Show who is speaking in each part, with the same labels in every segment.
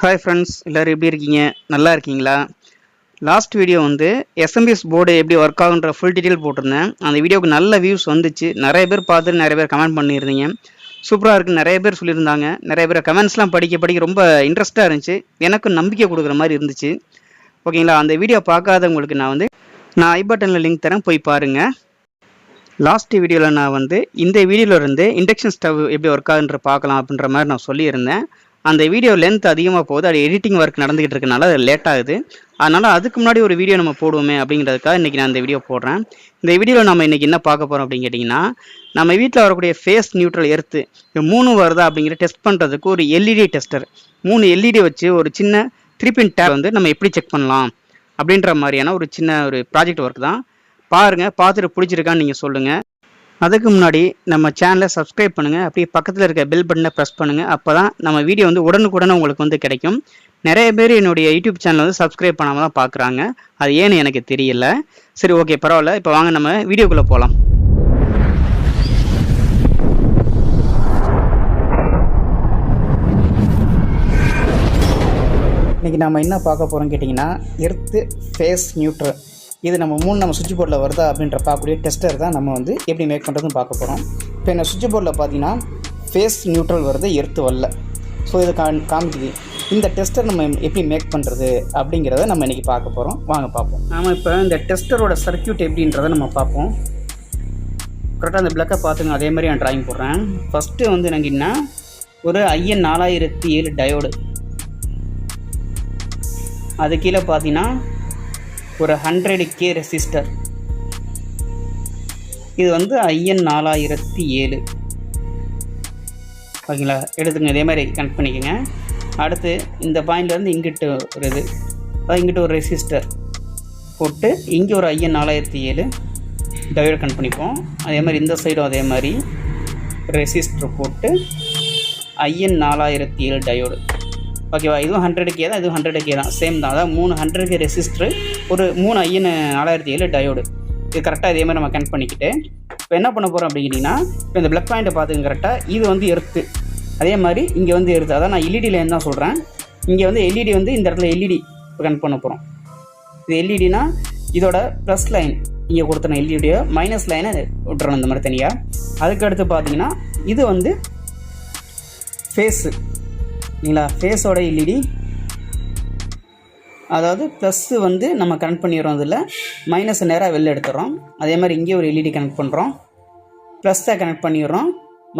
Speaker 1: hi friends எல்லோரும் எப்படி இருக்கீங்க நல்லா இருக்கீங்களா லாஸ்ட் வீடியோ வந்து எஸ்எம்பிஎஸ் போர்டு எப்படி ஒர்க் ஆகுன்ற ஃபுல் டீட்டெயில் போட்டிருந்தேன் அந்த வீடியோவுக்கு நல்ல வியூஸ் வந்துச்சு நிறைய பேர் பார்த்துட்டு நிறைய பேர் கமெண்ட் பண்ணியிருந்தீங்க சூப்பராக இருக்குது நிறைய பேர் சொல்லியிருந்தாங்க நிறைய பேர் கமெண்ட்ஸ்லாம் படிக்க படிக்க ரொம்ப இன்ட்ரெஸ்ட்டாக இருந்துச்சு எனக்கும் நம்பிக்கை கொடுக்குற மாதிரி இருந்துச்சு ஓகேங்களா அந்த வீடியோ பார்க்காதவங்களுக்கு நான் வந்து நான் ஐபட்டனில் லிங்க் தரேன் போய் பாருங்கள் லாஸ்ட் வீடியோவில் நான் வந்து இந்த வீடியோவில் இருந்து இண்டக்ஷன் ஸ்டவ் எப்படி ஒர்க் ஆகுன்ற பார்க்கலாம் அப்படின்ற மாதிரி நான் சொல்லியிருந்தேன் அந்த வீடியோ லென்த் அதிகமாக போகுது அது எடிட்டிங் ஒர்க் நடந்துகிட்டு இருக்கனால அது லேட் ஆகுது அதனால் அதுக்கு முன்னாடி ஒரு வீடியோ நம்ம போடுவோமே அப்படிங்கிறதுக்காக இன்றைக்கி நான் இந்த வீடியோ போடுறேன் இந்த வீடியோவில் நம்ம இன்றைக்கி என்ன பார்க்க போகிறோம் அப்படின்னு கேட்டிங்கன்னா நம்ம வீட்டில் வரக்கூடிய ஃபேஸ் நியூட்ரல் எர்த்து மூணு வருதா அப்படிங்கிற டெஸ்ட் பண்ணுறதுக்கு ஒரு எல்இடி டெஸ்டர் e மூணு எல்இடி e வச்சு ஒரு சின்ன த்ரீபின் டேப் வந்து நம்ம எப்படி செக் பண்ணலாம் அப்படின்ற மாதிரியான ஒரு சின்ன ஒரு ப்ராஜெக்ட் ஒர்க் தான் பாருங்கள் பார்த்துட்டு பிடிச்சிருக்கான்னு நீங்கள் சொல்லுங்கள் அதுக்கு முன்னாடி நம்ம சேனலை சப்ஸ்கிரைப் பண்ணுங்கள் அப்படியே பக்கத்தில் இருக்க பெல் பட்டனை ப்ரெஸ் பண்ணுங்கள் அப்போ தான் நம்ம வீடியோ வந்து உடனுக்குடனே உங்களுக்கு வந்து கிடைக்கும் நிறைய பேர் என்னுடைய யூடியூப் சேனல் வந்து சப்ஸ்கிரைப் பண்ணாமல் தான் பார்க்குறாங்க அது ஏன்னு எனக்கு தெரியல சரி ஓகே பரவாயில்ல இப்போ வாங்க நம்ம வீடியோக்குள்ளே போகலாம் இன்றைக்கி நம்ம என்ன பார்க்க போகிறோம் கேட்டிங்கன்னா எர்த்து ஃபேஸ் நியூட்ரல் இது நம்ம மூணு நம்ம சுவிட்ச் போர்டில் வருதா அப்படின்ற பார்க்கக்கூடிய டெஸ்டர் தான் நம்ம வந்து எப்படி மேக் பண்ணுறதுன்னு பார்க்க போகிறோம் இப்போ என்ன சுவிட்ச் போர்டில் பார்த்தீங்கன்னா ஃபேஸ் நியூட்ரல் வருது எர்த்து வரல ஸோ இது கா காமிக்குது இந்த டெஸ்டர் நம்ம எப்படி மேக் பண்ணுறது அப்படிங்கிறத நம்ம இன்றைக்கி பார்க்க போகிறோம் வாங்க பார்ப்போம் நாம் இப்போ இந்த டெஸ்டரோட சர்க்கியூட் எப்படின்றத நம்ம பார்ப்போம் கரெக்டாக அந்த பிளக்கை பார்த்துங்க அதே மாதிரி நான் ட்ராயிங் போடுறேன் ஃபஸ்ட்டு வந்து என்னங்கன்னா ஒரு ஐஎன் நாலாயிரத்தி ஏழு டயோடு அது கீழே பார்த்தீங்கன்னா ஒரு ஹண்ட்ரடு கே ரெசிஸ்டர் இது வந்து ஐஎன் நாலாயிரத்தி ஏழு ஓகேங்களா எடுத்துங்க இதே மாதிரி கனெக்ட் பண்ணிக்கோங்க அடுத்து இந்த பாயிண்ட்லேருந்து இங்கிட்டு ஒரு இது இங்கிட்ட ஒரு ரெசிஸ்டர் போட்டு இங்கே ஒரு ஐஎன் நாலாயிரத்தி ஏழு டயோடு கனெக்ட் பண்ணிப்போம் அதே மாதிரி இந்த சைடும் அதே மாதிரி ரெசிஸ்டர் போட்டு ஐஎன் நாலாயிரத்தி ஏழு டயோடு ஓகேவா இதுவும் ஹண்ட்ரட் கே தான் இதுவும் ஹண்ட்ரட் கே தான் சேம் தான் அதாவது மூணு ஹண்ட்ரட் கே ரெசிஸ்டர் ஒரு மூணு ஐஎன் நாலாயிரத்தி ஏழு டயோடு இது கரெக்டாக இதே மாதிரி நம்ம கனெக்ட் பண்ணிக்கிட்டு இப்போ என்ன பண்ண போகிறோம் அப்படின்னா இப்போ இந்த பிளக் பாயிண்ட்டை பார்த்துங்க கரெக்டாக இது வந்து எர்த்து அதே மாதிரி இங்கே வந்து எர்த்து அதான் நான் எல்இடி லைன் e தான் சொல்கிறேன் இங்கே வந்து எல்இடி e வந்து இந்த இடத்துல எல்இடி e கனெக்ட் பண்ண போகிறோம் இது எல்இடினா இதோட ப்ளஸ் லைன் இங்கே கொடுத்தன எல்இடியோ மைனஸ் லைனை விட்டுறணும் இந்த மாதிரி தனியாக அதுக்கடுத்து பார்த்தீங்கன்னா இது வந்து ஃபேஸு சரிங்களா ஃபேஸோட எல்இடி அதாவது ப்ளஸ்ஸு வந்து நம்ம கனெக்ட் பண்ணிடுறோம் இதில் மைனஸ் நேராக வெளில எடுத்துடுறோம் அதே மாதிரி இங்கே ஒரு எல்இடி கனெக்ட் பண்ணுறோம் ப்ளஸ்ஸை கனெக்ட் பண்ணிடுறோம்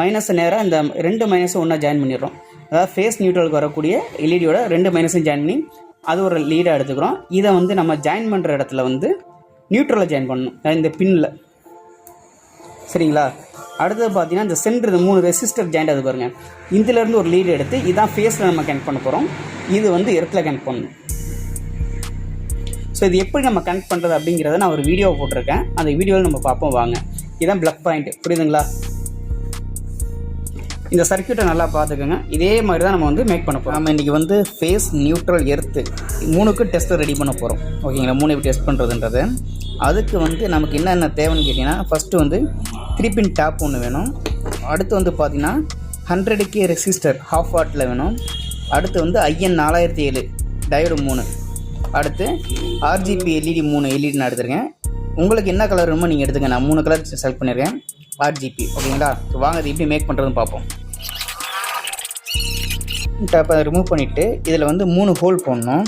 Speaker 1: மைனஸ் நேராக இந்த ரெண்டு மைனஸும் ஒன்றா ஜாயின் பண்ணிடுறோம் அதாவது ஃபேஸ் நியூட்ரலுக்கு வரக்கூடிய எல்இடியோட e ரெண்டு மைனஸும் ஜாயின் பண்ணி அது ஒரு லீடாக e எடுத்துக்கிறோம் இதை வந்து நம்ம ஜாயின் பண்ணுற இடத்துல வந்து நியூட்ரலை ஜாயின் பண்ணணும் இந்த பின்னில் சரிங்களா அடுத்தது பார்த்தீங்கன்னா இந்த சென்டர் மூணு ரெசிஸ்டர் ஜாயிண்ட் அது பாருங்கள் இதுலேருந்து ஒரு லீடு எடுத்து இதான் ஃபேஸில் நம்ம கனெக்ட் பண்ண போகிறோம் இது வந்து எர்த்தில் கனெக்ட் பண்ணணும் ஸோ இது எப்படி நம்ம கனெக்ட் பண்ணுறது அப்படிங்கிறத நான் ஒரு வீடியோ போட்டிருக்கேன் அந்த வீடியோவில் நம்ம பார்ப்போம் வாங்க இதுதான் ப்ளக் பாயிண்ட் புரியுதுங்களா இந்த சர்க்கியூட்டை நல்லா பார்த்துக்கோங்க இதே மாதிரி தான் நம்ம வந்து மேக் பண்ண போகிறோம் நம்ம இன்றைக்கி வந்து ஃபேஸ் நியூட்ரல் எர்த்து மூணுக்கு டெஸ்ட்டை ரெடி பண்ண போகிறோம் ஓகேங்களா மூணு எப்படி டெஸ்ட் பண்ணுறதுன்றது அதுக்கு வந்து நமக்கு என்னென்ன தேவைன்னு கேட்டிங்கன்னா ஃபஸ்ட்டு வந்து த்ரீ டேப் ஒன்று வேணும் அடுத்து வந்து பார்த்திங்கன்னா ஹண்ட்ரட் கே ரெசிஸ்டர் ஹாஃப் வாட்டில் வேணும் அடுத்து வந்து ஐஎன் நாலாயிரத்தி ஏழு டயோடு மூணு அடுத்து ஆர்ஜிபி எல்இடி e மூணு எல்இடி e நான் எடுத்துருக்கேன் உங்களுக்கு என்ன கலர் வேணுமோ நீங்கள் எடுத்துங்க நான் மூணு கலர் செலக்ட் பண்ணியிருக்கேன் ஆர்ஜிபி ஓகேங்களா வாங்க அது எப்படி மேக் பண்ணுறதுன்னு பார்ப்போம் டேப்பை ரிமூவ் பண்ணிவிட்டு இதில் வந்து மூணு ஹோல் போடணும்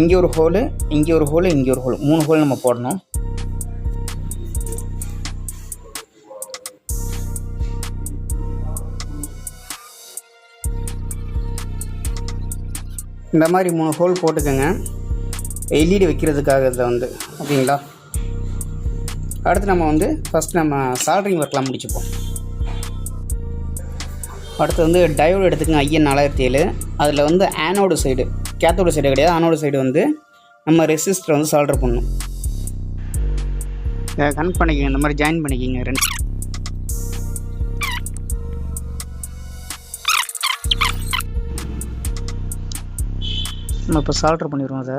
Speaker 1: இங்கே ஒரு ஹோலு இங்கே ஒரு ஹோலு இங்கே ஒரு ஹோல் மூணு ஹோல் நம்ம போடணும் இந்த மாதிரி மூணு ஹோல் போட்டுக்கோங்க எல்இடி e வைக்கிறதுக்காக இதை வந்து ஓகேங்களா அடுத்து நம்ம வந்து ஃபஸ்ட் நம்ம சால்ட்ரிங் ஒர்க்லாம் முடிச்சுப்போம் அடுத்து வந்து டயோடு எடுத்துக்கங்க ஐஎன் நாலாயிரத்தி ஏழு அதில் வந்து ஆனோடு சைடு கேத்தோடு சைடு கிடையாது ஆனோடு சைடு வந்து நம்ம ரெசிஸ்டர் வந்து சால்டர் பண்ணணும் கனெக்ட் பண்ணிக்கோங்க இந்த மாதிரி ஜாயின் பண்ணிக்கோங்க ரெண்டு நம்ம இப்போ சால்ட்ரு பண்ணிடுவோம் அதை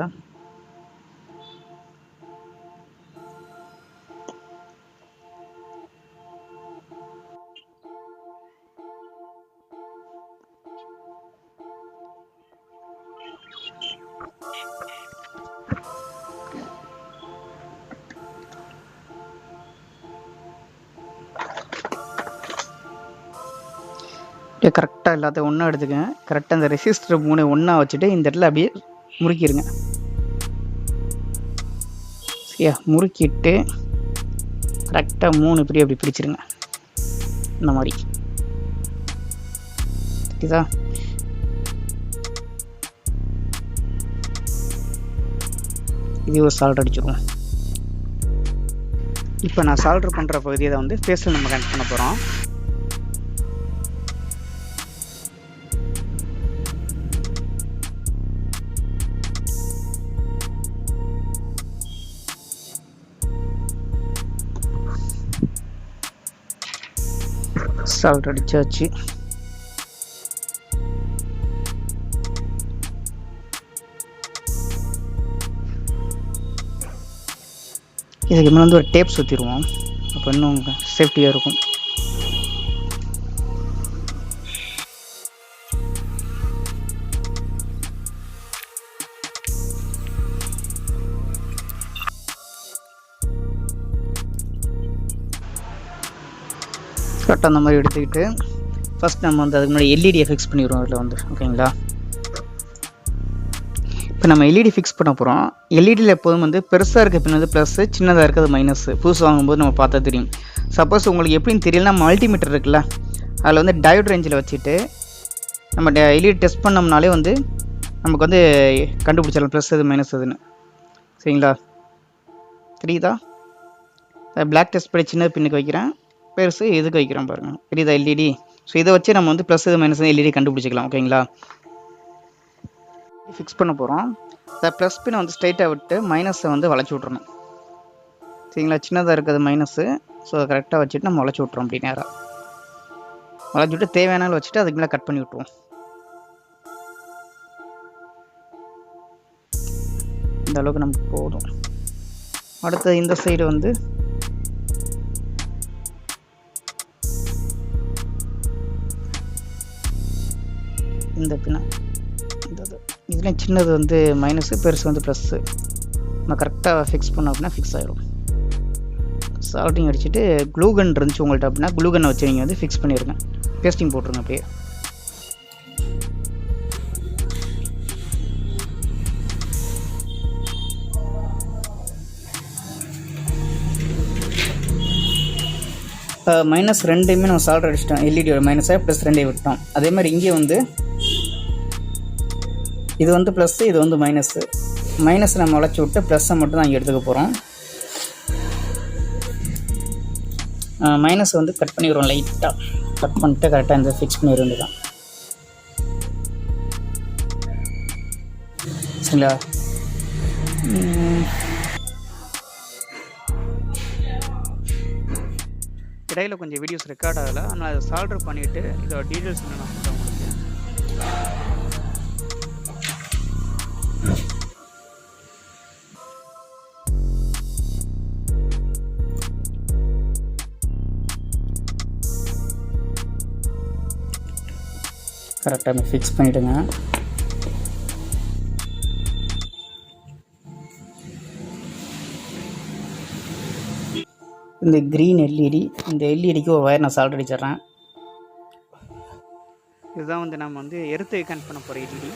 Speaker 1: இது கரெக்டாக எல்லாத்தையும் ஒன்றா எடுத்துக்கோங்க கரெக்டாக இந்த ரெசிஸ்டர் மூணு ஒன்றா வச்சுட்டு இந்த இடத்துல அப்படியே முறுக்கிடுங்க சரியா முறுக்கிட்டு கரெக்டாக மூணு இப்படி அப்படி பிடிச்சிருங்க இந்த மாதிரி இது ஒரு சால்ட் அடிச்சிருவோம் இப்போ நான் சால்ட்ரு பண்ணுற பகுதியை வந்து ஃபேஸில் நம்ம கனெக்ட் பண்ண போகிறோம் சால்ட் அடித்தாச்சு இதுக்கு மேலே வந்து ஒரு டேப் சுற்றிடுவோம் அப்போ இன்னும் சேஃப்டியாக இருக்கும் ஷார்ட் அந்த மாதிரி எடுத்துக்கிட்டு ஃபஸ்ட் நம்ம வந்து அதுக்கு முன்னாடி எல்இடியை e ஃபிக்ஸ் பண்ணிடுவோம் அதில் வந்து ஓகேங்களா இப்போ நம்ம எல்இடி ஃபிக்ஸ் e பண்ண போகிறோம் எல்இடியில் e எப்போதும் வந்து பெருசாக இருக்க பின் வந்து ப்ளஸ்ஸு சின்னதாக இருக்கிறது மைனஸ் புதுசு வாங்கும்போது நம்ம பார்த்தா தெரியும் சப்போஸ் உங்களுக்கு எப்படின்னு தெரியலனா மல்டிமீட்டர் இருக்குல்ல அதில் வந்து டயோட் ரேஞ்சில் வச்சுட்டு நம்ம எல்இடி டெஸ்ட் பண்ணோம்னாலே வந்து நமக்கு வந்து கண்டுபிடிச்சிடலாம் ப்ளஸ் எது மைனஸ் எதுன்னு சரிங்களா தெரியுதா பிளாக் டெஸ்ட் பண்ணி சின்ன பின்னுக்கு வைக்கிறேன் பெருசு எதுக்கு வைக்கிறோம் பாருங்கள் பெரியதா எல்இடி ஸோ e இதை வச்சு நம்ம வந்து ப்ளஸ் இது மைனஸ் எல்இடி e கண்டுபிடிச்சிக்கலாம் ஓகேங்களா ஃபிக்ஸ் e பண்ண போகிறோம் இந்த ப்ளஸ் பின் வந்து ஸ்ட்ரைட்டாக விட்டு மைனஸை வந்து வளைச்சி விட்றணும் சரிங்களா சின்னதாக இருக்கிறது மைனஸு ஸோ அதை கரெக்டாக வச்சுட்டு நம்ம வளைச்சி விட்றோம் அப்படி நேராக வளைச்சி விட்டு தேவையான வச்சுட்டு அதுக்கு மேலே கட் பண்ணி விட்ருவோம் இந்த அளவுக்கு நமக்கு போதும் அடுத்து இந்த சைடு வந்து இந்த பின்ன இந்த இதில் சின்னது வந்து மைனஸு பெருசு வந்து ப்ளஸ்ஸு நம்ம கரெக்டாக ஃபிக்ஸ் பண்ணோம் அப்படின்னா ஃபிக்ஸ் ஆகிடும் சால்ட்டிங் அடிச்சுட்டு க்ளூகன் இருந்துச்சு உங்கள்கிட்ட அப்படின்னா க்ளூகனை வச்சு நீங்கள் வந்து ஃபிக்ஸ் பண்ணிடுங்க பேஸ்டிங் போட்டுருங்க அப்படியே மைனஸ் ரெண்டுமே நம்ம சால்ட் அடிச்சிட்டோம் எல்இடியோட மைனஸாக ப்ளஸ் ரெண்டே விட்டோம் அதே மாதிரி இங்கே வந்து இது வந்து ப்ளஸ்ஸு இது வந்து மைனஸ்ஸு மைனஸ் நம்ம வளைச்சி விட்டு ப்ளஸ்ஸை மட்டும் தான் இங்கே எடுத்துக்க போகிறோம் மைனஸ் வந்து கட் பண்ணிக்கிறோம் லைட்டாக கட் பண்ணிட்டு கரெக்டாக இந்த ஃபிக்ஸ் பண்ணி தான் சரிங்களா இடையில் கொஞ்சம் வீடியோஸ் ரெக்கார்ட் ஆகலை ஆனால் அதை சால்வ் பண்ணிவிட்டு இதோட டீட்டெயில்ஸ் என்ன கரெக்டாக ஃபிக்ஸ் பண்ணிவிடுங்க இந்த க்ரீன் எல்இடி e இந்த எல்இடிக்கு e ஒரு ஒயர் நான் சால்ட் அடிச்சிட்றேன் இதுதான் வந்து நம்ம வந்து எடுத்து கனெக்ட் பண்ண போகிற எல்இடி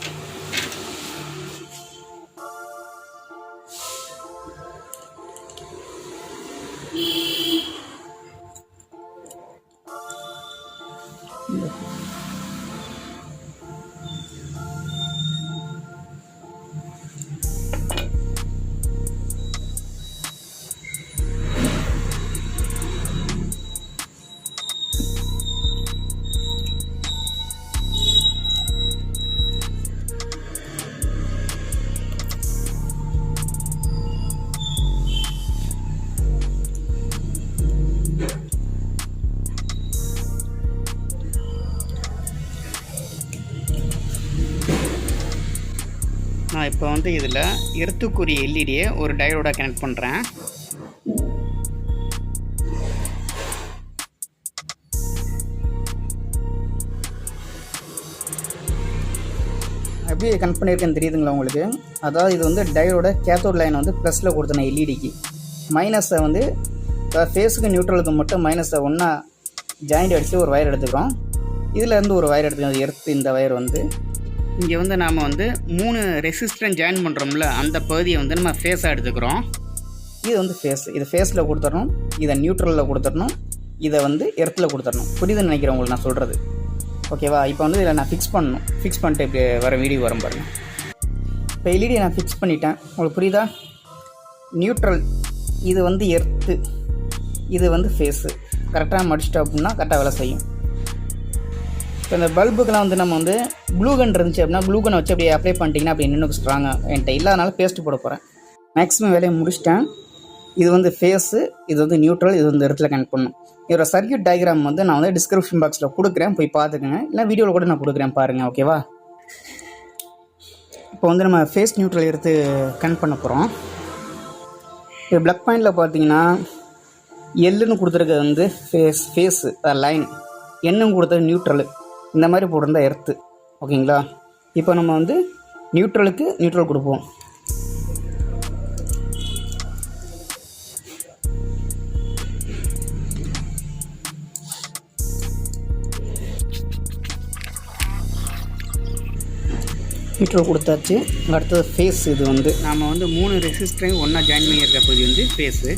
Speaker 1: இப்போ வந்து இதில் எர்த்துக்குரிய எல்இடியை ஒரு டயோடாக கனெக்ட் பண்ணுறேன் எப்படி கனெக்ட் பண்ணியிருக்கேன்னு தெரியுதுங்களா உங்களுக்கு அதாவது இது வந்து டயரோட கேத்தோட் லைன் வந்து ப்ளஸில் கொடுத்தேன் எல்இடிக்கு மைனஸை வந்து ஃபேஸுக்கு நியூட்ரலுக்கு மட்டும் மைனஸை ஒன்றா ஜாயிண்ட் அடித்து ஒரு வயர் எடுத்துக்கிறோம் இருந்து ஒரு வயர் எடுத்துக்கிறோம் எர்த்து இந்த வயர் வந்து இங்கே வந்து நாம் வந்து மூணு ரெசிஸ்டன் ஜாயின் பண்ணுறோம்ல அந்த பகுதியை வந்து நம்ம ஃபேஸாக எடுத்துக்கிறோம் இது வந்து ஃபேஸ் இது ஃபேஸில் கொடுத்துடணும் இதை நியூட்ரலில் கொடுத்துடணும் இதை வந்து எர்த்தில் கொடுத்துடணும் புரியுதுன்னு நினைக்கிறேன் உங்களுக்கு நான் சொல்கிறது ஓகேவா இப்போ வந்து இதில் நான் ஃபிக்ஸ் பண்ணணும் ஃபிக்ஸ் பண்ணிட்டு இப்படி வர வீடியோ வரும் பாருங்கள் இப்போ எல்இடி நான் ஃபிக்ஸ் பண்ணிட்டேன் உங்களுக்கு புரியுதா நியூட்ரல் இது வந்து எர்த்து இது வந்து ஃபேஸு கரெக்டாக மடிச்சிட்டோம் அப்படின்னா கரெக்டாக வேலை செய்யும் இப்போ இந்த பல்புக்கெல்லாம் வந்து நம்ம வந்து க்ளூகன் இருந்துச்சு அப்படின்னா ப்ளூகன் வச்சு அப்படி அப்ளை பண்ணிட்டீங்கன்னா அப்படி இன்னும் ஸ்ட்ராங்க என்கிட்ட இல்லாதனால பேஸ்ட் போட போகிறேன் மேக்ஸிமம் வேலையை முடிச்சிட்டேன் இது வந்து ஃபேஸு இது வந்து நியூட்ரல் இது வந்து இடத்துல கனெக்ட் பண்ணும் இதோட சர்க்கியூட் டயக்ராம் வந்து நான் வந்து டிஸ்கிரிப்ஷன் பாக்ஸில் கொடுக்குறேன் போய் பார்த்துக்கோங்க இல்லை வீடியோவில் கூட நான் கொடுக்குறேன் பாருங்கள் ஓகேவா இப்போ வந்து நம்ம ஃபேஸ் நியூட்ரல் எடுத்து கனெக்ட் பண்ண போகிறோம் இது பிளக் பாயிண்டில் பார்த்தீங்கன்னா எல்லுன்னு கொடுத்துருக்கிறது வந்து ஃபேஸ் ஃபேஸு லைன் என்னும் கொடுத்தது நியூட்ரலு இந்த மாதிரி போட்டிருந்தா எர்த்து ஓகேங்களா இப்போ நம்ம வந்து நியூட்ரலுக்கு நியூட்ரல் கொடுப்போம் நியூட்ரல் கொடுத்தாச்சு அடுத்தது ஃபேஸ் இது வந்து நாம் வந்து மூணு ரெசிஸ்டரையும் ஒன்றா ஜாயின் பண்ணியிருக்க பகுதி வந்து ஃபேஸு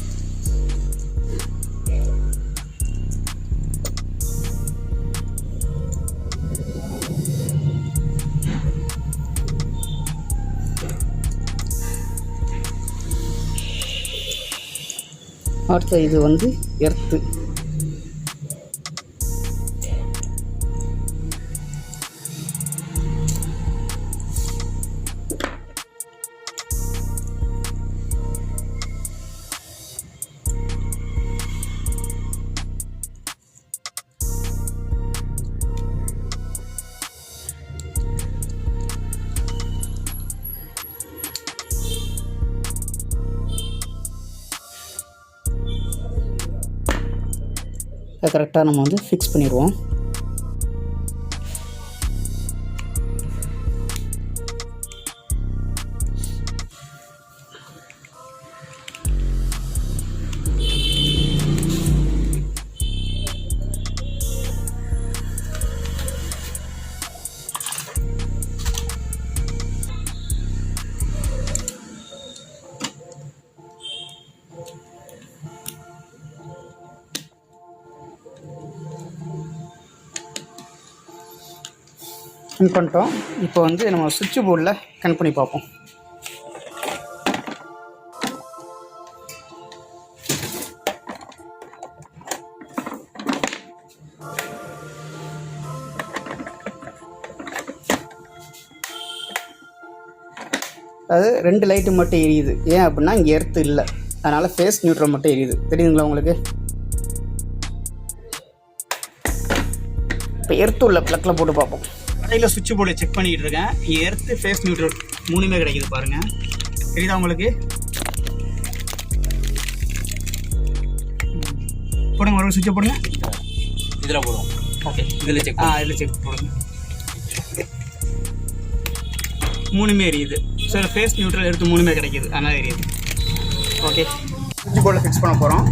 Speaker 1: அடுத்த இது வந்து எர்த்து கரெக்டாக நம்ம வந்து ஃபிக்ஸ் பண்ணிடுவோம் கனெக்ஷன் பண்ணிட்டோம் இப்போ வந்து நம்ம சுவிட்ச் போர்டில் கனெக்ட் பண்ணி பார்ப்போம் அது ரெண்டு லைட்டு மட்டும் எரியுது ஏன் அப்படின்னா இங்கே எர்த்து இல்லை அதனால் ஃபேஸ் நியூட்ரல் மட்டும் எரியுது தெரியுதுங்களா உங்களுக்கு இப்போ எர்த்து உள்ள ப்ளக்கில் போட்டு பார்ப்போம் கடையில் சுவிட்ச் போர்டை செக் பண்ணிக்கிட்டு இருக்கேன் இங்கே எர்த்து ஃபேஸ் நியூட்ரல் மூணுமே கிடைக்கிது பாருங்கள் தெரியுதா உங்களுக்கு போடுங்க மறுபடியும் சுவிட்சை போடுங்க இதில் போடுவோம் ஓகே இதில் செக் ஆ இதில் செக் போடுங்க மூணுமே எரியுது சார் ஃபேஸ் நியூட்ரல் எடுத்து மூணுமே கிடைக்கிது அதனால் எரியுது ஓகே சுவிட்ச் போர்டில் ஃபிக்ஸ் பண்ண போகிறோம்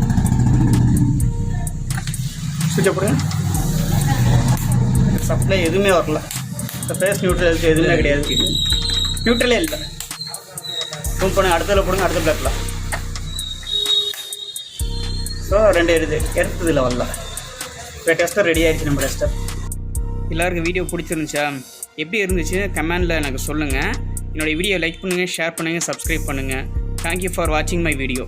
Speaker 1: சுவிட்சை போடுங்க சப்ளை எதுவுமே வரல இந்த ஃபேஸ் நியூட்ரல் எதுவுமே கிடையாது நியூட்ரலே இல்லை ஜூம் பண்ணுங்க அடுத்ததில் போடுங்க அடுத்த பிளாக்லாம் ஸோ ரெண்டு எடுத்து எடுத்ததில் வரலாம் இப்போ டெஸ்டர் ரெடி ஆகிடுச்சு நம்ம டெஸ்டர் எல்லாருக்கும் வீடியோ பிடிச்சிருந்துச்சா எப்படி இருந்துச்சு கமெண்டில் எனக்கு சொல்லுங்கள் என்னோடய வீடியோ லைக் பண்ணுங்கள் ஷேர் பண்ணுங்கள் சப்ஸ்கிரைப் பண்ணுங்கள் தேங்க்யூ ஃபார் வாட்சிங் மை வீடியோ